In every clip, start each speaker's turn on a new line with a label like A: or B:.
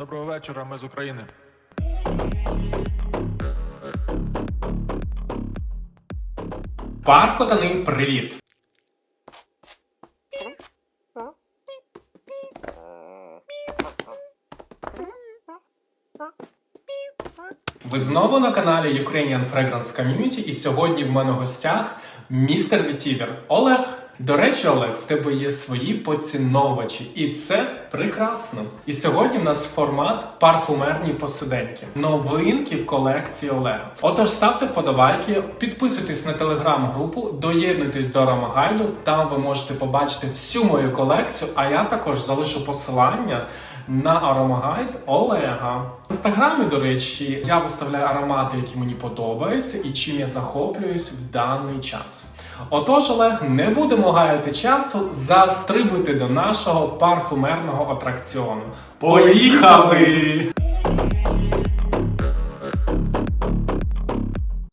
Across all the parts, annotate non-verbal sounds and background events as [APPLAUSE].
A: Доброго вечора, ми з України.
B: Парк Котани, привіт! Ви знову на каналі Ukrainian Fragrance Community і сьогодні в мене в гостях містер Вітівер Олег. До речі, Олег, в тебе є свої поціновувачі, і це прекрасно. І сьогодні в нас формат парфумерні посиденьки. Новинки в колекції Олега. Отож, ставте вподобайки, підписуйтесь на телеграм-групу, доєднуйтесь до Ромагайду. Там ви можете побачити всю мою колекцію. А я також залишу посилання на аромагайд Олега. В інстаграмі, до речі, я виставляю аромати, які мені подобаються, і чим я захоплююсь в даний час. Отож, Олег, не будемо гаяти часу, застрибуйте до нашого парфумерного атракціону. Поїхали!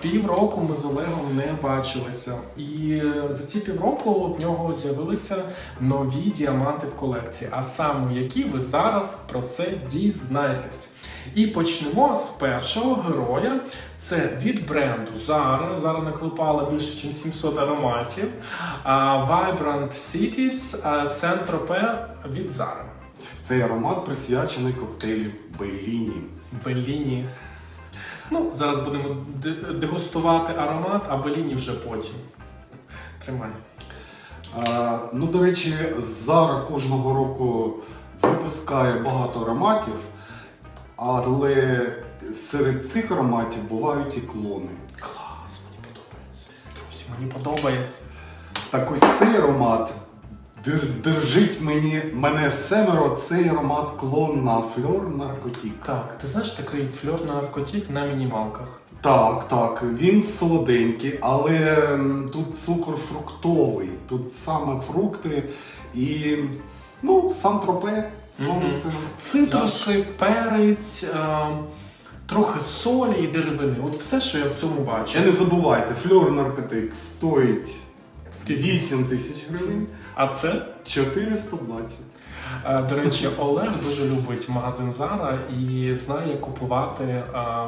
B: Півроку ми з Олегом не бачилися, і за ці півроку в нього з'явилися нові діаманти в колекції. А саме які ви зараз про це дізнаєтесь. І почнемо з першого героя. Це від бренду Zara. Zara наклепала більше ніж 700 ароматів. Vibrant Cities а, Saint-Tropez від Zara.
C: Цей аромат присвячений коктейлю Белліні.
B: Белліні. Ну, зараз будемо дегустувати аромат, а Белліні вже потім. Тримай.
C: А, ну, до речі, Зара кожного року випускає багато ароматів, але серед цих ароматів бувають і клони.
B: Клас, мені подобається. Друзі, мені подобається.
C: Так ось цей аромат дер- держить мені мене семеро, цей аромат клон на фльор наркотік.
B: Так, ти знаєш такий фльор наркотик на мінімалках.
C: Так, так, він солоденький, але тут цукор фруктовий, тут саме фрукти і ну, сан-тропе, сонце.
B: Цитруси, перець, е, трохи солі і деревини. От все, що я в цьому бачу.
C: Ще не забувайте, фльор наркотик стоїть 8 тисяч гривень,
B: А це,
C: 420.
B: е, до речі, Олег дуже любить магазин Zara і знає як купувати е,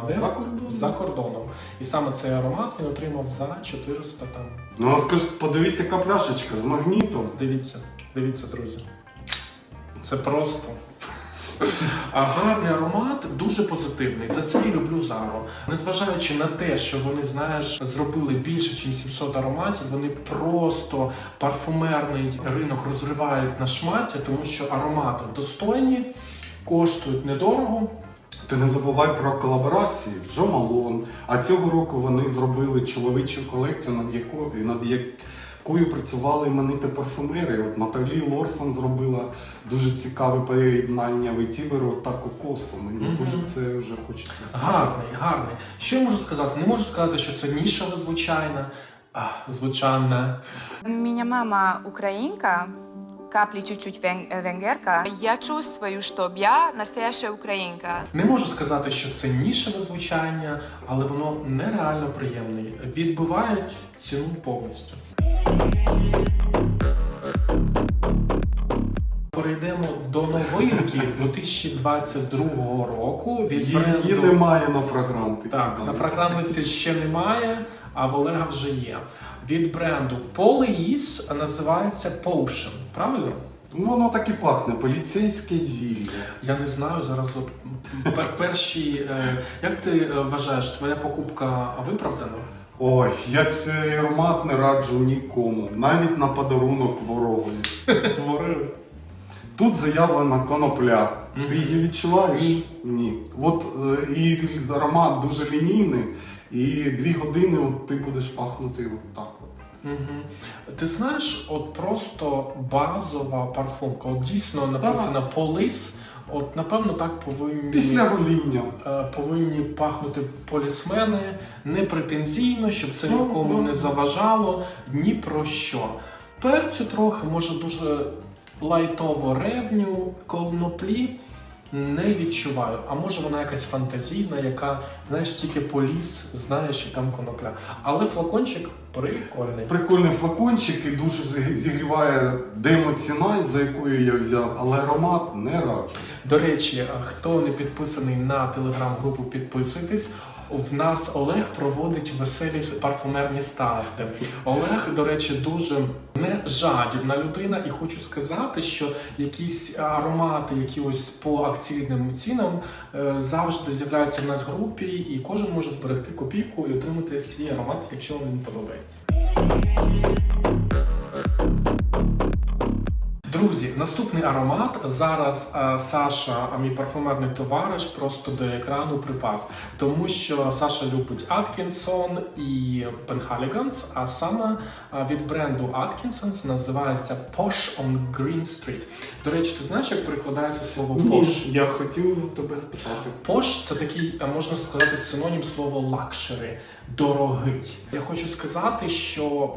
B: де?
C: За кордоном.
B: за кордоном. І саме цей аромат він отримав за 400 там.
C: Ну, а скажи, подивись, яка пляшечка з магнітом.
B: Дивіться, дивіться, друзі. Це просто. А гарний аромат дуже позитивний. За це я люблю Зару. Незважаючи на те, що вони, знаєш, зробили більше, ніж 700 ароматів, вони просто парфумерний ринок розривають на шмаття, тому що аромати достойні, коштують недорого.
C: Ти не забувай про колаборації Джо Малон. А цього року вони зробили чоловічу колекцію, над якою над якою працювали іменити парфумери. От Наталі Лорсон зробила дуже цікаве поєднання ветіверу та кокосу. Мені
B: Мгм.
C: дуже це вже хочеться
B: Гарний, гарний. Що я можу сказати? Не можу сказати, що це нішеве звучайне, а, звучанне.
D: У мама украинка, капли чуть-чуть вен- э, венгерка. Я чувствую, что я настоящая украинка.
B: Не можу сказати, що це нішеве звучання, але воно нереально приємне. Відбивають ціну повністю. Перейдемо до новинки 2022 року від
C: Її
B: бренду.
C: немає на фрагрантиці.
B: Так, на фрагрантиці ще немає, а в Олега вже є. Від бренду Police називається Potion. Правильно?
C: Ну, Воно так і пахне, поліцейське зілля.
B: Я не знаю зараз. От пер- перші. е, Як ти е, вважаєш, твоя покупка виправдана?
C: Ой, я цей аромат не раджу нікому, навіть на подарунок ворогові. [LAUGHS]
B: Ворили.
C: Тут заявлена конопля. Ти її відчуваєш?
B: Ні.
C: Ні. От е, і аромат дуже лінійний, і дві години от, ти будеш пахнути от так.
B: Угу. Ти знаєш, от просто базова парфумка. От дійсно написано Police. От напевно так повинні.
C: Після гоління.
B: Е, повинні пахнути полісмени не претензійно, щоб це
C: Ну,
B: нікому
C: ну.
B: не заважало ні про що. Перцю трохи, може дуже лайтово ревню, коноплі. Не відчуваю. А може вона якась фантазійна, яка, знаєш, тільки поліс, знає, що там конопля. Але флакончик прикольний.
C: Прикольний флакончик і дуже зігріває демо-ціна, за якою я взяв, але аромат не раджу.
B: До речі, а хто не підписаний на телеграм-групу, підписуйтесь. В нас Олег проводить веселі парфумерні старти. Олег, до речі, дуже не жадібна людина, і хочу сказати, що якісь аромати, які ось по акційним цінам е, завжди з'являються в нас в групі, і кожен може зберегти копійку і отримати свій аромат, якщо він подобається. Друзі, наступний аромат. Зараз е, Саша, а мій парфумерний товариш, просто до екрану припав, тому що Саша любить Аткінсон і Penhaligans, а саме е, від бренду Atkinsons називається Posh on Green Street. До речі, ти знаєш, як перекладається слово Posh?
C: Ні, я хотів тебе спитати.
B: Пош це такий, е, можна сказати, синонім слова лакшери, дорогий. Я хочу сказати, що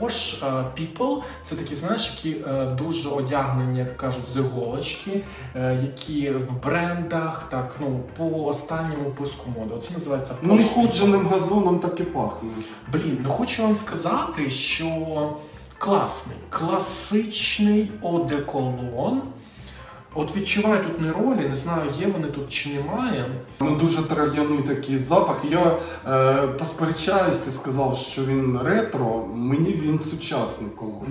B: пош е, people це такі, знаєш, які е, дуже одягнені, як кажуть, з іголочки, е, які в брендах, так ну по останньому писку моди. Оце називається
C: Ну,
B: пош.
C: ходженим газоном так і пахне.
B: Блін, ну хочу вам сказати, що класний, класичний одеколон. От відчуваю тут неролі, не знаю, є вони тут чи немає.
C: Ну, дуже трав'яний такий запах. Я е, посперечаюсь, ти сказав, що він ретро. Мені він сучасний колор.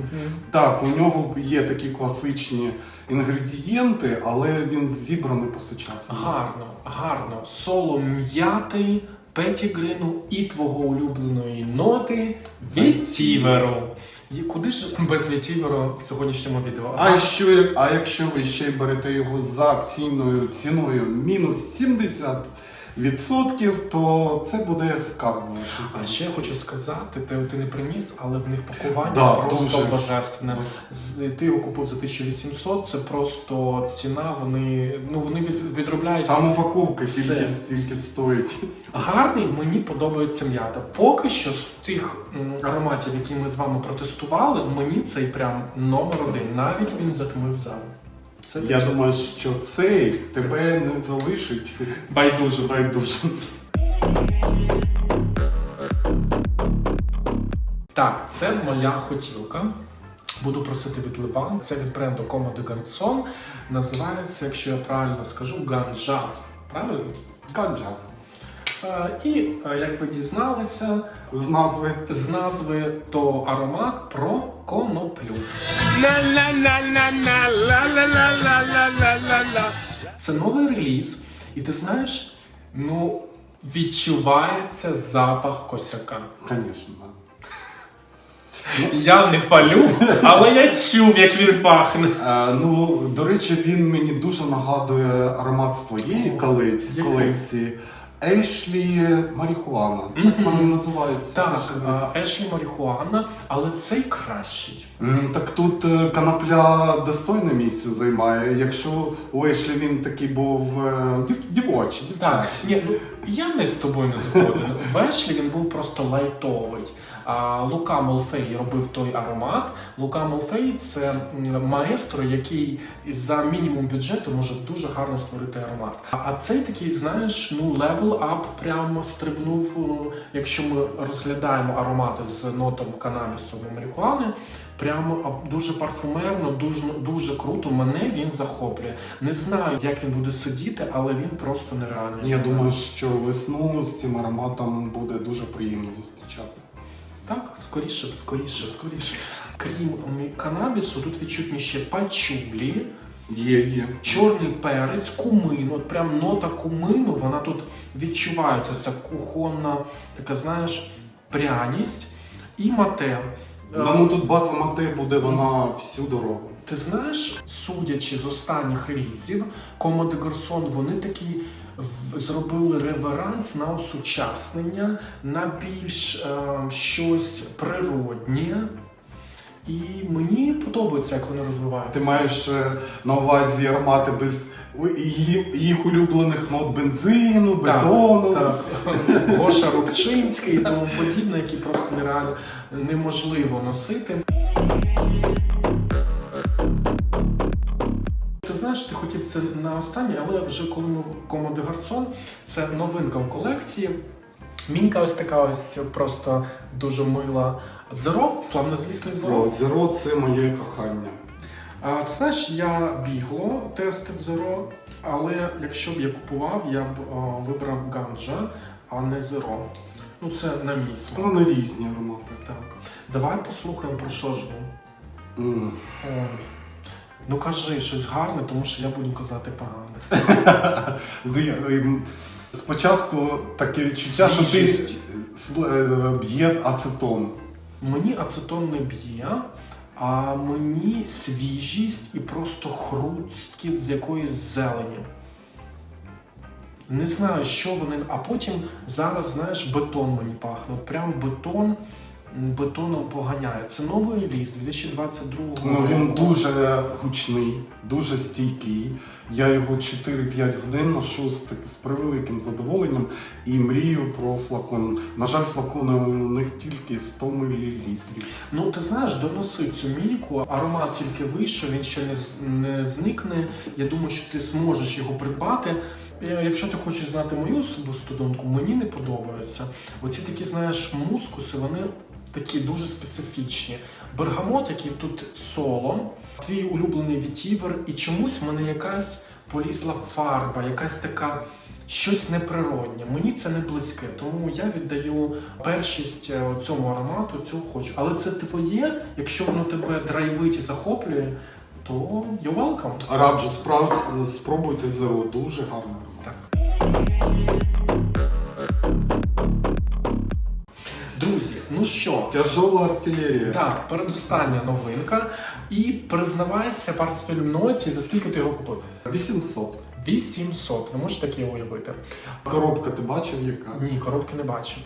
C: Так, у нього є такі класичні інгредієнти, але він зібраний по сучасному.
B: Гарно, гарно. Соло м'яти, петігрину і твого улюбленої ноти вітіверу. І Куди ж без вітіверу в сьогоднішньому відео?
C: А що, а якщо ви ще й берете його за акційною ціною мінус 70%, то це буде скарб.
B: А ще хочу сказати, ти, ти не приніс, але в них пакування
C: Да,
B: просто
C: дуже.
B: божественне. Ти його купив за 1800, це просто ціна. Вони ну вони від, відробляють
C: Там упаковка тільки стільки стоїть.
B: Гарний, мені подобається м'ята. Поки що з тих ароматів, які ми з вами протестували, мені цей прям номер один. Навіть він затмив зал. Це
C: Я думаю, що цей тебе не залишить
B: байдуже.
C: байдуже.
B: Так, це моя хотілка. Буду просити від Ливан. Це від бренду Comme de Garçon. Називається, якщо я правильно скажу, ганджа. Правильно?
C: Ганджа.
B: І як ви дізналися
C: З назви.
B: з назви, то аромат про коноплю. Це новий реліз, і ти знаєш, ну відчувається запах косяка.
C: Звісно, так.
B: Я не палю, але я чув, як він пахне.
C: Е, ну, до речі, він мені дуже нагадує аромат з твоєї колекції. Ешлі Маріхуана. Так вони називаються.
B: Так, е, Ешлі Маріхуана, але цей кращий.
C: Так тут е, канапля достойне місце займає. Якщо у Ешлі він такий був е, дів- дівочий,
B: Так, ні, ну я не з тобою не згоден. В Ешлі він був просто лайтовий. Лука Молфей робив той аромат. Лука Молфей це маестро, який за мінімум бюджету може дуже гарно створити аромат. А- цей такий, знаєш, ну левел ап прямо стрибнув. ну, Якщо ми розглядаємо аромати з нотом канабісу і марихуани, прямо дуже парфумерно, дуже дуже круто. Мене він захоплює. Не знаю, як він буде сидіти, але він просто нереальний.
C: Я думаю, що весну з цим ароматом буде дуже приємно зустрічати.
B: Так, скоріше, скоріше, скоріше. Крім канабісу, тут відчутні ще пачулі,
C: Є, є.
B: чорний перець, кумин. От прям нота кумину, вона тут відчувається. Ця кухонна, така, знаєш, пряність і мате.
C: Ну тут база мате буде вона всю дорогу.
B: Ти знаєш, судячи з останніх релізів, Como de Garçon, вони такі зробили реверанс на осучаснення, на більш е, щось природнє. І мені подобається, як вони розвиваються.
C: Ти маєш е, на увазі аромати без їх улюблених нот бензину,
B: Так,
C: бетону.
B: Так, [LAUGHS] Гоша Рубчинський і тому подібне, які просто нереально неможливо носити. Ти знаєш, знаєш, ти хотів це на останній, але вже коли ми комоди Гарсон, це новинка в колекції. Мінка ось така ось просто дуже мила. Зеро, славнозвісний
C: О,
B: зеро.
C: Зеро це моє кохання.
B: А, ти знаєш, я бігло тестив зеро, але якщо б я купував, я б о, вибрав ганджа, а не зеро. Ну це на мій смак.
C: Вони різні аромати.
B: Так. Давай послухаємо про що ж.
C: М.
B: Ну кажи щось гарне, тому що я буду казати погане. [LAUGHS]
C: Ну, ем, Спочатку таке відчуття, що ти е, б'є ацетон.
B: Мені ацетон не б'є, а мені свіжість і просто хрусткіт з якоїсь зелені. Не знаю, що вони. А потім зараз, знаєш, бетон мені пахне. Прям бетон бетоном поганяє. Це новий реліз 2022 року.
C: Ну, він дуже гучний, дуже стійкий. Я його 4-5 годин ношу з, так- з превеликим задоволенням і мрію про флакон. На жаль, флакони у них тільки 100 мл.
B: Ну, ти знаєш, доноси цю мільку, аромат тільки вийшов, він ще не, не зникне. Я думаю, що ти зможеш його придбати. Е, Якщо ти хочеш знати мою особисту думку, мені не подобаються. Оці такі, знаєш, мускуси, вони такі дуже специфічні. Бергамот, який тут соло, твій улюблений вітівер, і чомусь в мене якась полізла фарба, якась така. Щось неприроднє, мені це не близьке, тому я віддаю першість е, цьому аромату, цього хочу. Але це твоє, якщо воно тебе драйвить і захоплює, то you're welcome.
C: Раджу спробуйте зеро, дуже аромат.
B: Так. Ну що,
C: Тяжола артилерія.
B: так, передостання новинка. І признавайся парфспільноті, за скільки ти його купив?
C: 800.
B: 800, ви можете таке уявити?
C: Коробка ти бачив, яка?
B: Ні, коробки не бачив.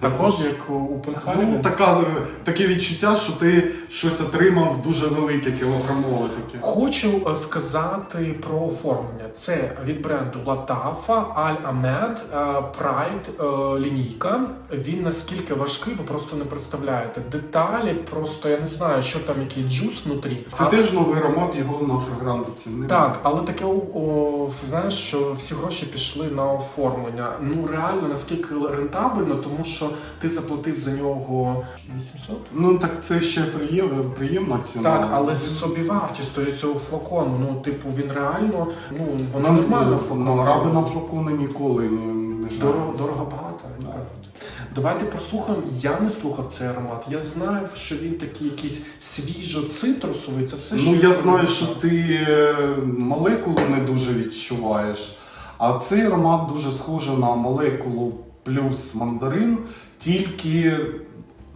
B: Також як у Пенхаймі.
C: Ну, така, е, таке відчуття, що ти щось отримав дуже велике, кілограмове таке.
B: Хочу е, сказати про оформлення. Це від бренду Latafa, Al Ahmed, е, Pride е, лінійка. Він наскільки важкий, ви просто не представляєте. Деталі, просто я не знаю, що там який джус внутрі.
C: Це
B: А-
C: теж новий аромат, його на фрагрантиці не
B: так, але таке о, знаєш, що всі гроші пішли на оформлення. Ну реально наскільки рентабельно, тому що ти заплатив за нього 800?
C: Ну так це ще приємна, приємна ціна.
B: Так, але з собівартістю цього флакону, ну типу, він реально, ну вона
C: Ну,
B: нормально
C: ну, Араби на флакони ніколи не, не.
B: Дорого, дорого багато. Давайте послухаємо. Я не слухав цей аромат. Я знаю, що він такий якийсь свіжо-цитрусовий. Це все, що
C: Ну я знаю, що ти е, молекулу не дуже відчуваєш, а цей аромат дуже схожий на молекулу плюс мандарин, тільки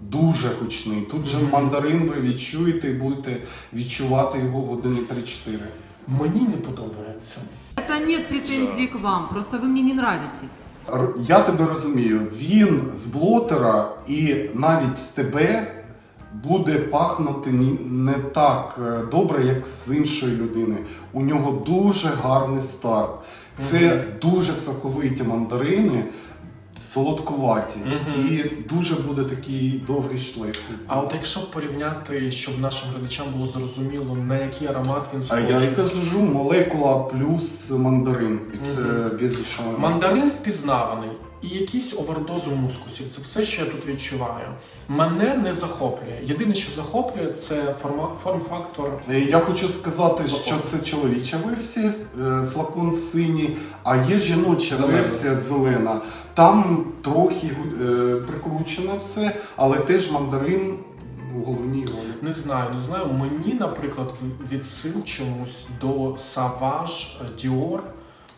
C: дуже гучний. Тут же мандарин ви відчуєте і будете відчувати його години 3-4.
B: Мені не подобається.
A: Это нет претензий к вам, просто вы мне не нравитесь.
C: Я тебе розумію, він з блотера і навіть з тебе буде пахнути не так е, добре, як з іншої людини. У нього дуже гарний старт. Це дуже соковиті мандарини, солодкуваті,
B: Мгм.
C: і дуже буде такий довгий шлейф.
B: А от якщо порівняти, щоб нашим глядачам було зрозуміло, на який аромат він
C: А я і кажу, молекула плюс мандарин від
B: Мгм.
C: без Гезішона.
B: Мандарин впізнаваний і якийсь овердозу мускусів. Це все, що я тут відчуваю. Мене не захоплює. Єдине, що захоплює, це форма, форм-фактор.
C: Е, Я хочу сказати, що це чоловіча версія, е, флакон синій, а є жіноча
B: Зелена.
C: версія зелена. Там трохи е, прикручено все, але теж мандарин у головній ролі.
B: Не знаю, не знаю. Мені, наприклад, відсил чомусь до Savage Dior.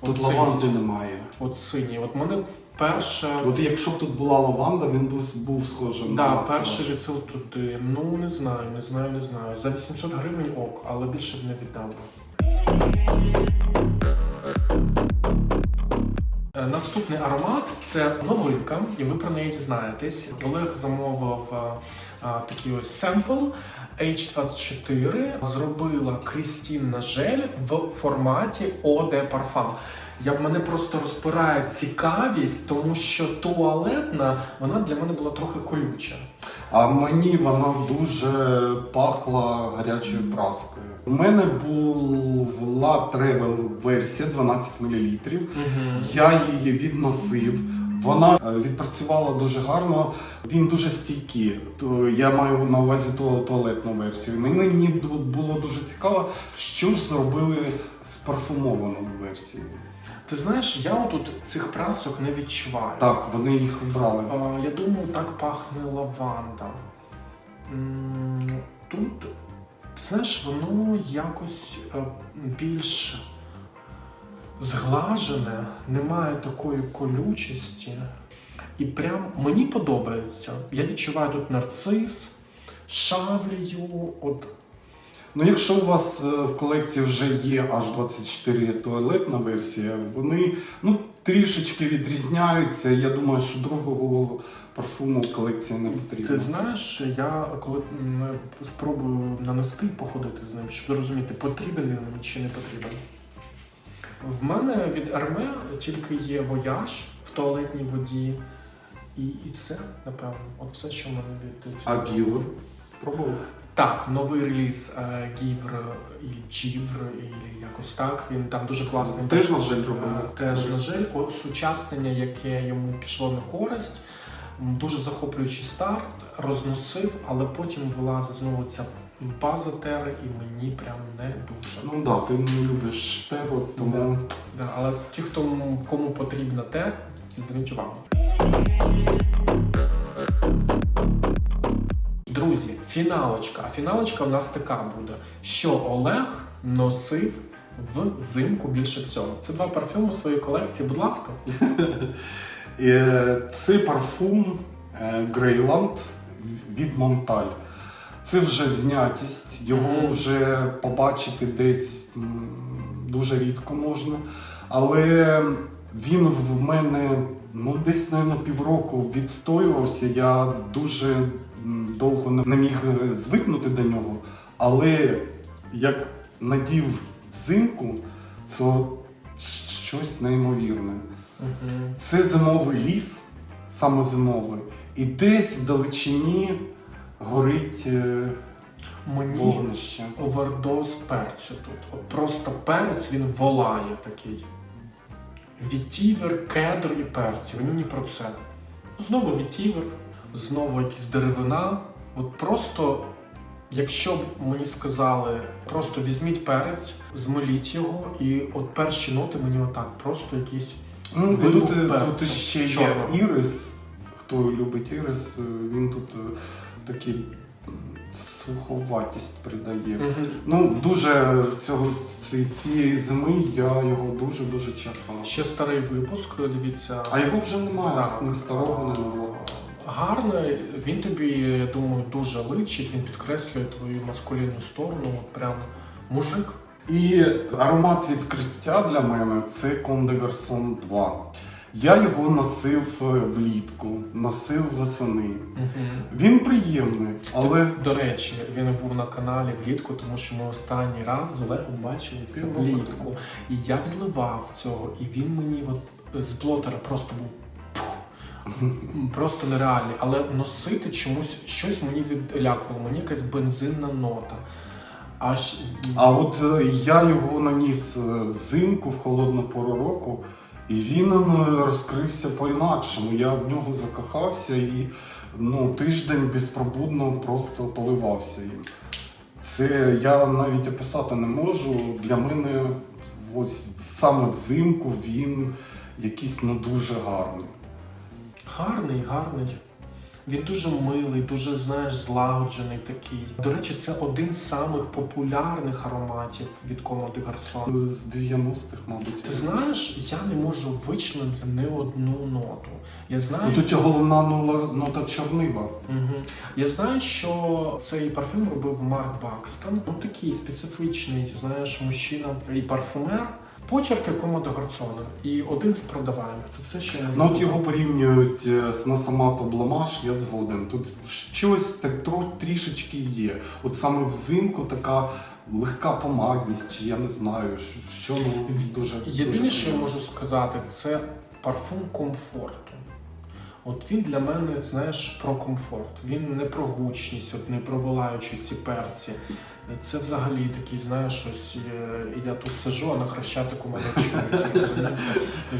C: Тут лаванди немає.
B: От синій. От мене перше.
C: От якщо б тут була лаванда, він був, був схожим
B: Да,
C: на
B: перший відсил туди. Ну не знаю, не знаю, не знаю. За 800 гривень ок, але більше б не віддав би. Е, Наступний аромат це новинка, і ви про неї дізнаєтесь. Олег замовив е, е, такий ось семпл H24. Зробила Крістін Жель в форматі Eau de Parfum. Я мене просто розпирає цікавість, тому що туалетна вона для мене була трохи колюча.
C: А мені вона дуже пахла гарячою праскою. У мене була тревел версія 12 мл. Я її відносив. Вона е, відпрацювала дуже гарно. Він дуже стійкий. То я маю на увазі ту туалетну версію. Мені було дуже цікаво, що ж зробили з парфумованою версією.
B: Ти знаєш, я отут цих прасок не відчуваю.
C: Так, вони їх обрали.
B: А, я думаю, так пахне лаванда. Тут, ти знаєш, воно якось е, більш зглажене, немає такої колючості. І прям мені подобається. Я відчуваю тут нарцис, шавлію. От
C: Ну, якщо у вас е, в колекції вже є аж 24 туалетна версія, вони ну, трішечки відрізняються. Я думаю, що другого парфуму в колекції не потрібно.
B: Ти знаєш, я коли спробую нанести і походити з ним, щоб зрозуміти, потрібен він мені чи не потрібен. В мене від Арме тільки є вояж в туалетній воді, і, і все, напевно. От все, що в мене від.
C: А гівер пробував?
B: Так, новий реліз е, Гівр і Джівр, і якось так. Він там дуже класний.
C: Теж на жаль
B: Е,
C: робили.
B: Теж на жаль, осучаснення, яке йому пішло на користь. Дуже захоплюючий старт, розносив, але потім вилазить знову ця база тери, і мені прям не дуже.
C: Ну так, да, ти не любиш теру, тому
B: Да, але ті, хто кому потрібна те, зверніть увагу. Фіналочка. А фіналочка у нас така буде, що Олег носив взимку більше всього. Це два парфюми своєї колекції. Будь ласка. [LAUGHS]
C: Е, Це парфум Грейланд від Монталь. Це вже знятість, його вже побачити десь дуже рідко можна. Але він в мене ну, десь, мабуть, півроку відстоювався. Я дуже довго не- міг е, звикнути до нього. Але як надів взимку, це щось неймовірне. Це зимовий ліс, саме зимовий, і десь в далечині горить е,
B: Мені
C: вогнище.
B: овердоз перцю тут. От просто перець він волає такий. Вітівер, кедр і перці. Він мені про це. Знову вітівер, знову якась деревина. От просто, якщо б мені сказали, просто візьміть перець, змоліть його, і от перші ноти мені отак, просто якісь.
C: Ну,
B: Вибух
C: тут, е, тут ще є ірис. Хто любить ірис, е, він тут е, такий суховатість придає. Ну, дуже цього, цієї зими я його дуже-дуже часто.
B: Ще старий випуск, дивіться.
C: А його вже немає, ні старого, ні нового.
B: Гарний, він тобі, я думаю, дуже личить, він підкреслює твою маскулінну сторону, от прям мужик.
C: І аромат відкриття для мене це des 2. Я його носив е, влітку, носив восени. Він приємний, але
B: До речі, він був на каналі влітку, тому що ми останній раз з Олегом бачилися влітку. І я відливав цього, і він мені от з блотера просто був. Просто нереальний, але носити чомусь щось мені відлякувало, мені якась бензинна нота. Аж
C: а от е, я його наніс е, взимку в холодну пору року, і він е, розкрився по-інакшому. Я в нього закохався і ну, тиждень безпробудно просто поливався їм. Це я навіть описати не можу. Для мене ось саме взимку він якийсь ну дуже гарний.
B: Гарний, гарний. Він дуже милий, дуже, знаєш, злагоджений такий. До речі, це один з самих популярних ароматів від de Garçon.
C: З 90-х, мабуть.
B: Ти знаєш, я не можу вичленити не одну ноту. Я знаю,
C: тут головна нота чорнила.
B: Мгм. я знаю, що цей парфюм робив Марк Бакстон. Ну такий специфічний, знаєш, мужчина і парфумер. Почерки Комода Garçon. І один з продавальних. Це все ще не
C: Ну от його порівнюють е, з Насамато Бламаш, я згоден. Тут щось так трішечки є. От саме взимку така легка помадність, чи я не знаю, що- що ну, дуже.
B: Єдине,
C: дуже
B: що я можу сказати, це парфум комфорту. От він для мене, знаєш, про комфорт. Він не про гучність, от не про волаючі ці перці. Це взагалі такий, знаєш, щось. е, Я тут сижу, а на хрещатику мене чують.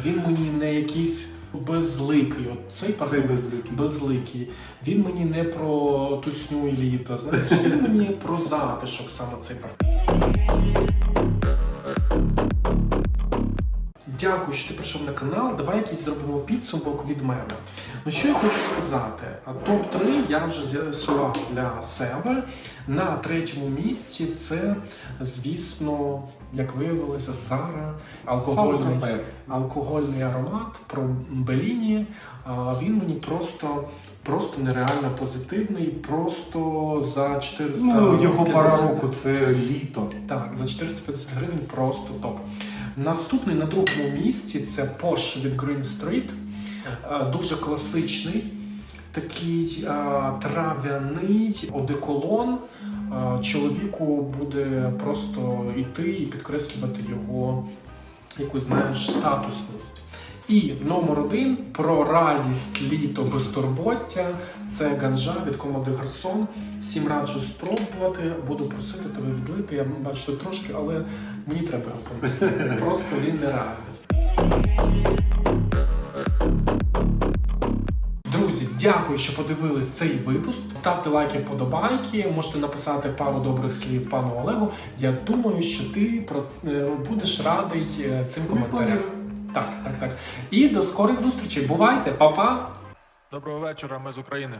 B: Він мені не якийсь безликий. От цей
C: Це
B: парфум
C: безликий.
B: безликий. Він мені не про тусню і літо, знаєш, він мені про затишок саме цей парфум. Дякую, що ти прийшов на канал. Давай якийсь зробимо підсумок від мене. Ну що я хочу сказати? Топ-3 я вже з'ясував для себе. На третьому місці це, звісно, як виявилося, Сара, алкогольний, алкогольний аромат про Беліні. Він мені просто, просто нереально позитивний. Просто за 400
C: Ну, його пара року це літо.
B: так, за 450 гривень просто топ. Наступний на другому місці це Porsche від Green Street. Е, Дуже класичний, такий е, трав'яний одеколон. Е, Чоловіку буде просто йти і підкреслювати його якусь знаєш статусність. І номер один про радість літо безтурбоття. Це ганжа від команди Гарсон. Всім раджу спробувати. Буду просити тебе відлити. Я бачу тут трошки, але мені треба його. Просто він нереальний. Друзі, дякую, що подивились цей випуск. Ставте лайки, вподобайки. Можете написати пару добрих слів пану Олегу. Я думаю, що ти е, будеш радий е, цим коментарям. Так, так, так. І до скорих зустрічей. Бувайте, па-па!
E: Доброго вечора, ми з України.